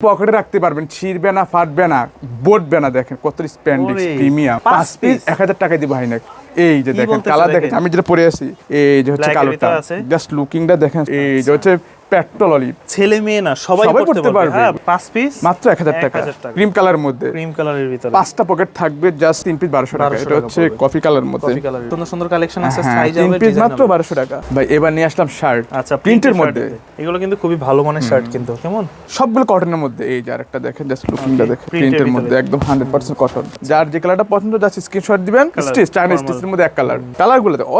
পকেটে রাখতে পারবেন ছিঁড়বে না ফাটবে না বটবে না দেখেন কত স্প্যান্ডিক্স প্রিমিয়াম পাঁচ পিস এক হাজার টাকায় দিব হাইনেক এই যে দেখেন কালার দেখেন? আমি যেটা পরে আছি এই যে হচ্ছে কালোটা। জাস্ট লুকিংটা দেখেন এই যে হচ্ছে পেট্রোল অলিভ। ছেলে মেয়ে না সবাই পড়তে পারবে। হ্যাঁ পাঁচ পিস মাত্র এক হাজার টাকা। ক্রিম কালারের মধ্যে। ক্রিম কালারের ভিতরে। পাঁচটা পকেট থাকবে জাস্ট তিন পিস বারোশো টাকা। এটা হচ্ছে কফি কালার মধ্যে। সুন্দর সুন্দর কালেকশন আছে হ্যাঁ সাইজ তিন পিস মাত্র বারোশো টাকা। ভাই এবার নিয়ে আসলাম শার্ট আচ্ছা প্রিন্টের মধ্যে। এগুলো কিন্তু খুবই ভালো মানের শার্ট কিন্তু। কেমন? সবগুলো কটনের মধ্যে। এই যে আরেকটা দেখেন জাস্ট লুকিংটা দেখেন। প্রিন্টের মধ্যে একদম হান্ড্রেড পার্সেন্ট কটন যার যে কালারটা পছন্দ জাস্ট স্ক্রিনশট দিবেন। Stitch normal. স্টিচের মধ্যে এক কালার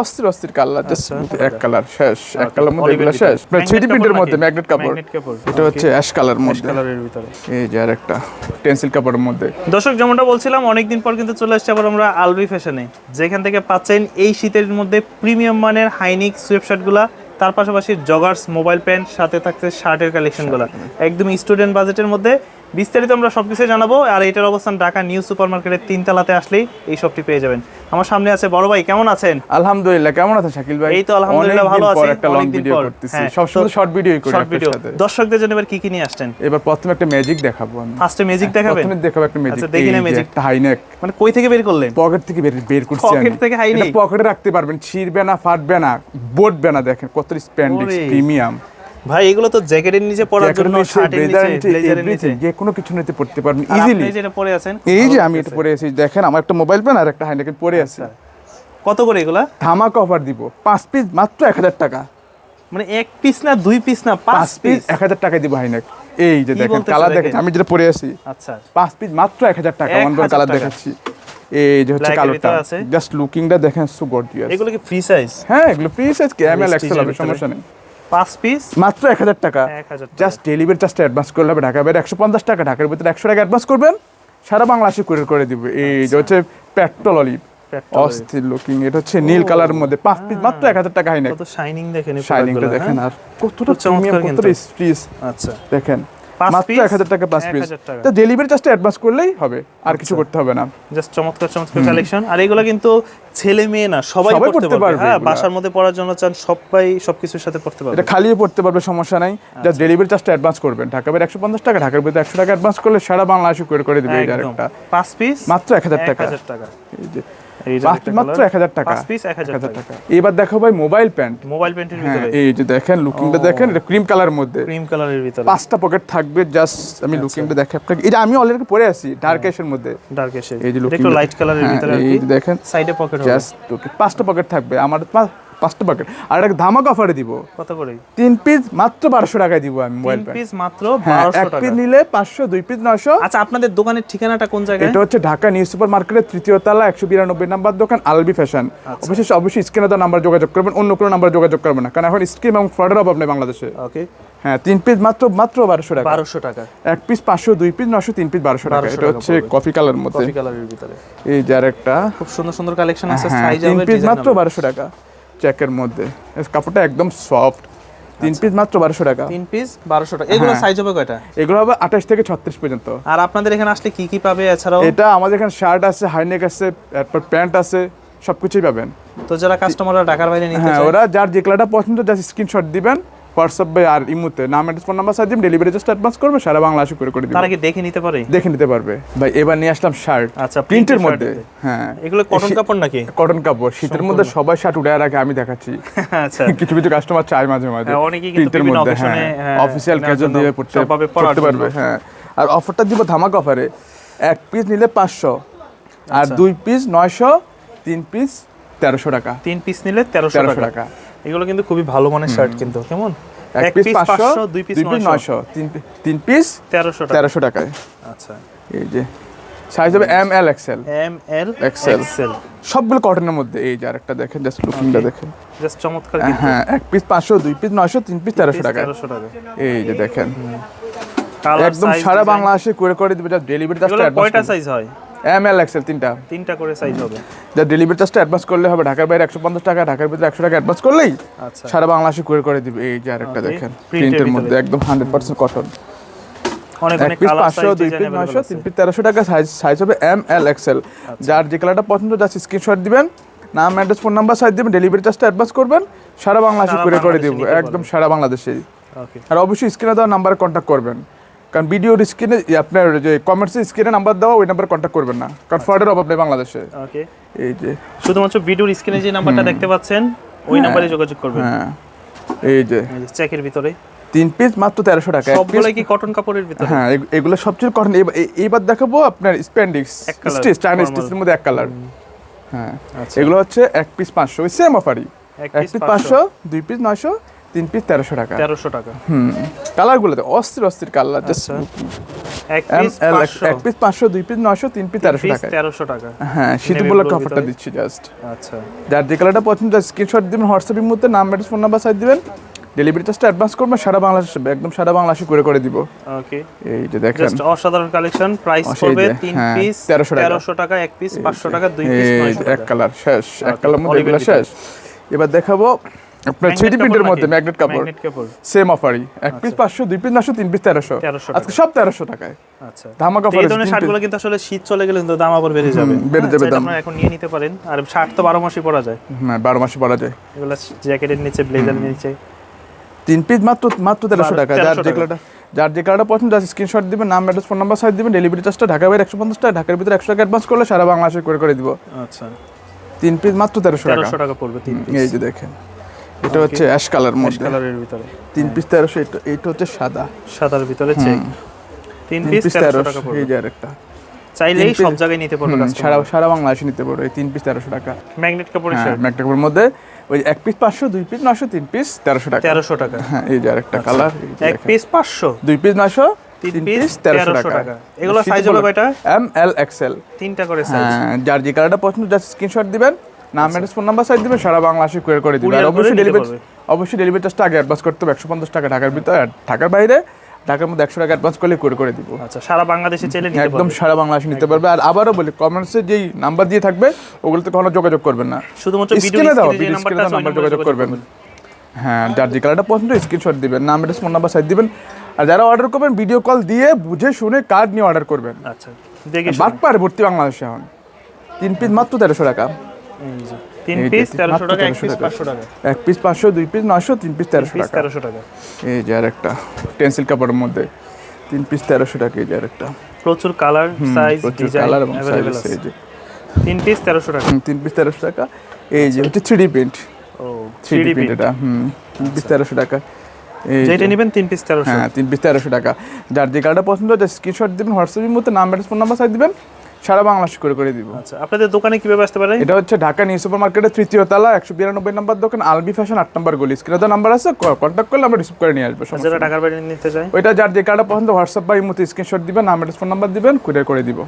অস্থির অস্থির কালার জাস্ট আচ্ছা। এক কালার শেষ। এক কালার মধ্যে এগুলো শেষ। থ্রি প্রিন্টের মধ্যে ম্যাগনেট কাপড়। এটা হচ্ছে অ্যাশ কালার মধ্যে। কালারের ভিতরে। এই যে আরেকটা টেন্সিল কাপড়ের মধ্যে। দর্শক যেমনটা বলছিলাম অনেকদিন পর কিন্তু চলে আসছে আবার আমরা আলবি ফ্যাশনে যেখান থেকে পাচ্ছেন এই শীতের মধ্যে প্রিমিয়াম মানের হাইনিক সুয়েপ শার্টগুলা তার পাশাপাশি জগার্স মোবাইল প্যান্ট সাথে থাকছে শার্টের কালেকশনগুলো একদম স্টুডেন্ট বাজেটের মধ্যে বিস্তারিত আমরা সব সবকিছু জানাব আর এটার অবস্থান ঢাকা নিউ সুপার মার্কেটের তিনতলাতে আসলেই এই শপটি পেয়ে যাবেন। আমার সামনে আছে বড় ভাই কেমন আছেন? আলহামদুলিল্লাহ কেমন আছেন শাকিল ভাই? এই তো আলহামদুলিল্লাহ ভালো আছি, একটা লং ভিডিও। করতেছি। হ্যাঁ, সবসময় শর্ট ভিডিও করি শর্ট ভিডিও দর্শকদের জন্য এবার কি কি নিয়ে আসছেন? এবার প্রথমে একটা ম্যাজিক দেখাবো আমি। ফার্স্টে ম্যাজিক দেখাবেন? প্রথমে দেখাবো একটা ম্যাজিক আচ্ছা, দেখি না। একটা হাইনেক মানে কই থেকে বের করলেন? পকেট থেকে বের বের করছি আমি। Pocket থেকে neck? পকেটে রাখতে পারবেন ছিঁড়বে না ফাটবে না। বটবে না দেখেন কত স্প্যান্ডিক্স প্রিমিয়াম ভাই এগুলো তো জ্যাকেটের নিচে পরার জন্য শার্টের নিচে ব্লেজারের নিচে যে কোনো কিছু নিতে পড়তে পারবেন ইজিলি আপনি যেটা পরে আছেন এই যে আমি এটা পরে আছি দেখেন আমার একটা মোবাইল পেন আর একটা হাইনেকেন পরে আছে। কত করে এগুলা? ধামাকা অফার দিব পাঁচ পিস মাত্র এক হাজার টাকা। মানে এক পিস না দুই পিস না পাঁচ পিস এক হাজার টাকায় দিব হাইনেক এই যে দেখেন কালার দেখেন? আমি যেটা পরে আছি। আচ্ছা। পাঁচ পিস মাত্র এক হাজার টাকা 1000 ওয়ান কালার দেখাচ্ছি। এই যে হচ্ছে কালোটা আছে? জাস্ট লুকিংটা দেখেন সু গর্জিয়াস এগুলো কি ফ্রি সাইজ হ্যাঁ এগুলো ফ্রি সাইজ ক্যামেল এক্সেল হবে সমস্যা নেই। পাঁচ পিস। মাত্র এক হাজার টাকা। জাস্ট ডেলিভারি চার্জটা অ্যাডভান্স করলে হবে। ঢাকা বাইরে একশো পঞ্চাশ টাকা। ঢাকার ভিতরে একশো টাকা অ্যাডভান্স করবেন। সারা বাংলাদেশে কুরিয়ার করে দিবে। এই যে হচ্ছে পেট্রোল অলিভ অস্থির লুকিং এটা হচ্ছে নীল কালার মধ্যে। পাঁচ পিস মাত্র এক হাজার টাকা হয় না শাইনিং দেখেন শাইনিংটা দেখেন হ্যাঁ? আর কতটা চমৎকার কতটা স্পিস আচ্ছা। দেখেন। মাত্র এক হাজার টাকা পাঁচ পিস তো ডেলিভারি চার্জটা অ্যাডভান্স করলেই হবে আর কিছু আচ্ছা। করতে হবে না। জাস্ট চমৎকার চমৎকার কালেকশন আর এগুলো কিন্তু ছেলে মেয়ে না সবাই পড়তে পারবে। হ্যাঁ বাসার মধ্যে পড়ার জন্য চান সবাই সবকিছুর সাথে পড়তে পারবে। এটা খালিও পড়তে পারবে সমস্যা নাই। যা ডেলিভারি চার্জটা অ্যাডভান্স করবেন। ঢাকা বাইরে একশো পঞ্চাশ টাকা ঢাকার ভিতরে একশো টাকা অ্যাডভান্স করলে সারা বাংলাদেশে কুরিয়ার করে দিবে এই একটা পাঁচ পিস মাত্র এক হাজার টাকা। হাজার টাকা। মাত্র colour। এক হাজার টাকা। পিস এক হাজার এক হাজার টাকা। টাকা। এবার দেখো ভাই মোবাইল প্যান্ট মোবাইল প্যান্টের হ্যাঁ ভিতরে। এই যে দেখেন লুকিংটা দেখেন এটা ক্রিম কালার মধ্যে। ক্রিম কালারের ভিতরে। পাঁচটা পকেট থাকবে জাস্ট আমি আচ্ছা। লুকিংটা দেখে আপনাকে এটা আমি অলরেডি পরে আছি ডার্ক মধ্যে। ডার্ক এসে এই যে একটু লাইট কালারের হ্যাঁ, ভিতরে এই দেখেন সাইডে পকেট হবে। জাস্ট পাঁচটা পকেট থাকবে। আমার পাঁচটা পকেট আর একটা ধামাক অফারে দিব। কত করে? তিন পিস মাত্র বারোশো টাকায় দিব আমি মোবাইল তিন পিস মাত্র হ্যাঁ বারোশো এক পিস নিলে পাঁচশো দুই পিস নয়শো। আচ্ছা আপনাদের দোকানের ঠিকানাটা কোন জায়গায়? এটা হচ্ছে ঢাকা নিউ সুপার মার্কেটের তৃতীয় তলা একশো বিরানব্বই নাম্বার দোকান আলবি ফ্যাশন আচ্ছা। অবশ্যই অবশ্যই স্ক্রিনে দেওয়া নাম্বার যোগাযোগ করবেন অন্য কোনো নাম্বার যোগাযোগ করবেন না। কারণ এখন স্ক্রিন এবং ফ্রডের অভাব নেই বাংলাদেশে। ওকে হ্যাঁ তিন পিস মাত্র মাত্র বারোশো টাকা। বারোশো টাকা। এক পিস পাঁচশো দুই পিস নশো তিন পিস বারোশো টাকা। এটা হচ্ছে কফি কালার মধ্যে। কফি কালারের ভিতরে। এই যার একটা খুব সুন্দর সুন্দর কালেকশন আছে হ্যাঁ, সাইজ তিন পিস মাত্র বারোশো টাকা। চেকের মধ্যে। কাপড়টা একদম সফট তিন পিস মাত্র বারোশো টাকা। তিন পিস বারোশো টাকা। এগুলো হ্যাঁ। সাইজ হবে কয়টা? এগুলো হবে আঠাশ থেকে ছত্রিশ পর্যন্ত। আর আপনাদের এখানে আসলে কি কি পাবে এছাড়াও? এটা আমাদের এখানে শার্ট আছে হাইনেক আছে তারপর প্যান্ট আছে সবকিছুই পাবেন। তো যারা কাস্টমাররা ঢাকার বাইরে নিতে হ্যাঁ চায় ওরা যার যে কালারটা পছন্দ জাস্ট স্ক্রিনশট দিবেন। হোয়াটসঅ্যাপ আর ইমুতে নাম address phone number delivery just advance করবে সারা বাংলাদেশে করে করে দিবে। তারা কি দেখে নিতে পারে? দেখে নিতে পারবে। ভাই এবার নিয়ে আসলাম শার্ট আচ্ছা প্রিন্টের মধ্যে। হ্যাঁ। এগুলো কটন কাপড় নাকি? কটন কাপড়। শীতের মধ্যে সবাই শার্ট রাখে আমি দেখাচ্ছি। আচ্ছা। কিছু কিছু কাস্টমার চাই মাঝে মাঝে। হ্যাঁ, অনেকেই কিন্তু বিভিন্ন এ, হ্যাঁ। হ্যাঁ, অফিসিয়াল ক্যাজুয়াল দিয়ে পড়তে পারবে হ্যাঁ। আর অফারটা দিব ধামাক অফারে এক পিস নিলে পাঁচশো। আর আচ্ছা। দুই পিস নয়শো তিন পিস তেরোশো টাকা। তিন পিস নিলে তেরোশো টাকা। এগুলো কিন্তু খুবই ভালো মানের শার্ট কিন্তু কেমন? এক পিস পাঁচশো দুই পিস নয়শো। নয়শো। তিন তিন পিস তেরোশো টাকা। তেরোশো টাকায়। আচ্ছা। এই যে সাইজ হবে M L XL M L XL সবগুলো কটনের মধ্যে এই যে আরেকটা দেখেন জাস্ট লুকিংটা দেখেন। জাস্ট চমৎকার হ্যাঁ এক পিস পাঁচশো দুই পিস নয়শো তিন পিস তেরোশো টাকা তেরোশো টাকা। এই যে দেখেন। একদম সারা বাংলাদেশে করে করে দিবে যা ডেলিভারি এগুলো কয়টা সাইজ হয়? এম এল এক্সেল তিনটা। তিনটা করে সাইজ হবে। যা ডেলিভারি চার্জটা অ্যাডভান্স করলে হবে ঢাকার বাইরে একশো পঞ্চাশ টাকা ঢাকার ভিতরে একশো টাকা অ্যাডভান্স করলেই আচ্ছা। সারা বাংলাদেশে করে করে দিবে এই যে আরেকটা দেখেন প্রিন্টের মধ্যে একদম হান্ড্রেড পার্সেন্ট কটন তেরোশো টাকা সাইজ সাইজ হবে এম এল এক্সেল। আচ্ছা। যার যে কালারটা পছন্দ জাস্ট স্ক্রিনশট দিবেন নাম অ্যাড্রেস ফোন নাম্বার সাইজ দিবেন ডেলিভারি চার্জটা অ্যাডভান্স করবেন সারা বাংলাদেশে সারা করে দিব একদম সারা বাংলাদেশেই। আর অবশ্যই স্ক্রিনে দেওয়া নাম্বারে কন্ট্যাক্ট করবেন। কারণ ভিডিওর স্ক্রিনে আপনার যে কমেন্টসের স্ক্রিনে নাম্বার দেওয়া ওই নাম্বার কন্ট্যাক্ট করবেন না। কারণ ফ্রডের অভাব নেই বাংলাদেশে। ওকে এই যে শুধুমাত্র ভিডিওর স্ক্রিনে যে নাম্বারটা দেখতে পাচ্ছেন ওই নাম্বারে যোগাযোগ করবেন। হ্যাঁ। এই যে চেকের ভিতরে। তিন পিস মাত্র তেরোশো টাকা। সবগুলো কি কটন কাপড়ের ভিতরে? হ্যাঁ এগ- এগুলো সবচেয়ে কটন এইবার দেখাবো আপনার স্প্যান্ডিক্স স্টিচ চাইনা স্টিচের মধ্যে এক কালার হ্যাঁ। আচ্ছা। এগুলো হচ্ছে এক পিস পাঁচশো। ওই সেম অফারই এক পিস পাঁচশো দুই পিস নয়শো। তিন পিস তেরোশো টাকা। তেরোশো টাকা। হুম। অস্থির অস্থির কালার জাস্ট আচ্ছা। এক পিস পাঁচশো। দুই পিস নয়শো তিন পিস তেরোশো টাকা তেরোশো টাকা। হ্যাঁ শীত বলে অফারটা দিচ্ছি জাস্ট আচ্ছা। যার যে কালারটা পছন্দ স্ক্রিনশট দিবেন হোয়াটসঅ্যাপের মধ্যে ফোন নাম্বার সাইড দিবেন। ডেলিভারি চার্জটা অ্যাডভান্স করবেন সারা বাংলাদেশ একদম সারা বাংলাদেশে করে করে দিব। ওকে এই যে দেখেন। জাস্ট অসাধারণ কালেকশন প্রাইস পড়বে যে, তিন হ্যাঁ, পিস 1300 টাকা। তেরোশো টাকা এক পিস পাঁচশো টাকা দুই পিস এক কালার শেষ এক কালার মধ্যে এগুলো শেষ। এবার দেখাবো আপনার থ্রি প্রিন্টের মধ্যে ম্যাগনেট কাপড়। সেম অফারই এক পিস পাঁচশো দুই পিস নশো তিন পিস তেরোশো। আজকে সব তেরোশো টাকায়। আচ্ছা। ধামাকা এই ধরনের শার্টগুলো কিন্তু আসলে শীত চলে গেলে কিন্তু দাম আবার বেড়ে যাবে। বেড়ে হ্যাঁ, যাবে দাম। এখন নিয়ে নিতে পারেন। আর শার্ট তো বারো মাসই পরা যায়। হ্যাঁ বারো মাসে পরা যায়। এগুলো জ্যাকেটের নিচে ব্লেজারের নিচে। তিন পিস মাত্র মাত্র তেরোশো টাকা যার 1300 যে কালারটা যার যে কালারটা পছন্দ আছে স্ক্রিনশট দিবেন নাম অ্যাড্রেস ফোন নাম্বার সাইড দিবেন ডেলিভারি চার্জটা ঢাকা বাইরে একশো পঞ্চাশ টাকা ঢাকার ভিতরে একশো টাকা অ্যাডভান্স করলে সারা বাংলাদেশে করে করে দিব। আচ্ছা। তিন পিস মাত্র তেরোশো টাকা। তেরোশো টাকা পড়বে তিন এই যে দেখেন। এটা হচ্ছে অ্যাশ কালার মধ্যে। কালারের ভিতরে। তিন পিস তেরোশো এটা এটা হচ্ছে সাদা। সাদার ভিতরে চেক তিন পিস পিস তেরোশো তেরোশো টাকা পড়বে। এই যে আরেকটা। চাইলেই সব জায়গায় নিতে পারবে সারা সারা বাংলাদেশে নিতে পারো এই তিন পিস তেরোশো টাকা। ম্যাগনেট কাপড়ের হ্যাঁ শার্ট ম্যাকটাকের মধ্যে ওই এক পিস পাঁচশো দুই পিস নশো তিন পিস তেরোশো টাকা। তেরোশো টাকা। হ্যাঁ এই যে আরেকটা কালার এক পিস পাঁচশো। দুই পিস নশো তিন তিন পিস তেরোশো 1300 টাকা। এগুলো size হলো কয়টা? এম এল এক্সেল তিনটা করে সাইজ হ্যাঁ যার যে কালারটা পছন্দ জাস্ট স্ক্রিনশট দিবেন। নাম অ্যাড্রেস ফোন নাম্বার সাইড দিবেন সারা বাংলাদেশে কুরিয়ার করে দিবেন। অবশ্যই ডেলিভারি অবশ্যই ডেলিভারি চার্জটা আগে অ্যাডভান্স করতে হবে একশো পঞ্চাশ টাকা ঢাকার ভিতরে ঢাকার বাইরে ঢাকার মধ্যে একশো টাকা অ্যাডভান্স করলে করে করে দিব। আচ্ছা সারা বাংলাদেশে চাইলে একদম সারা বাংলাদেশে নিতে পারবে। আর আবারও বলি কমেন্টসে যেই নাম্বার দিয়ে থাকবে ওগুলোতে কখনো যোগাযোগ করবেন না। শুধুমাত্র স্ক্রিনে দাও স্ক্রিনে নাম্বার যোগাযোগ করবেন। হ্যাঁ যার যে কালারটা পছন্দ স্ক্রিনশট দিবেন। নাম অ্যাড্রেস ফোন নাম্বার সাইড দিবেন। আর যারা অর্ডার করবেন ভিডিও কল দিয়ে বুঝে শুনে কার্ড নিয়ে অর্ডার করবেন। আচ্ছা দেখি বাদ পারে ভর্তি বাংলাদেশে এখন। তিন পিস মাত্র তেরোশো টাকা। তিন পিস টাকা এক পিস টাকা। এক পিস পাঁচশো দুই পিস তিন পিস টাকা। টাকা। এই যে কাপড়ের মধ্যে তিন পিস টাকা এই যে আর একটা। প্রচুর কালার সাইজ ডিজাইন কালার এবং সাইজ এই যে। তিন পিস টাকা। তিন পিস টাকা। এই যে হচ্ছে প্রিন্ট ও থ্রি প্রিন্ট এটা হুম তিন পিস তেরোশো টাকা। যেটা নেবেন তিন পিস তেরোশো। হ্যাঁ তিন পিস তেরোশো টাকা। যার যে কালারটা পছন্দ হয় স্ক্রিনশট দিবেন হোয়াটসঅ্যাপের মধ্যে নাম অ্যাড্রেস ফোন নাম্বার সাইড দিবেন। সারা বাংলাদেশ করে করে দিব। আচ্ছা আপনাদের দোকানে কীভাবে আসতে পারে? এটা হচ্ছে ঢাকা নিউ সুপার মার্কেটের তৃতীয় তলা একশো বিরানব্বই নম্বর দোকান আলবি ফ্যাশন আট নম্বর গলি। স্ক্রিনে তো নাম্বার আছে কন্ট্যাক্ট করলে আমরা রিসিভ করে নিয়ে আসব সমস্যা যারা। ঢাকার বাইরে নিতে চাই ওইটা যার যে কার্ডটা পছন্দ হোয়াটসঅ্যাপ বা ইমোতে স্ক্রিনশট দিবেন নাম ফোন নাম্বার দিবেন কুরিয়ার করে দিব।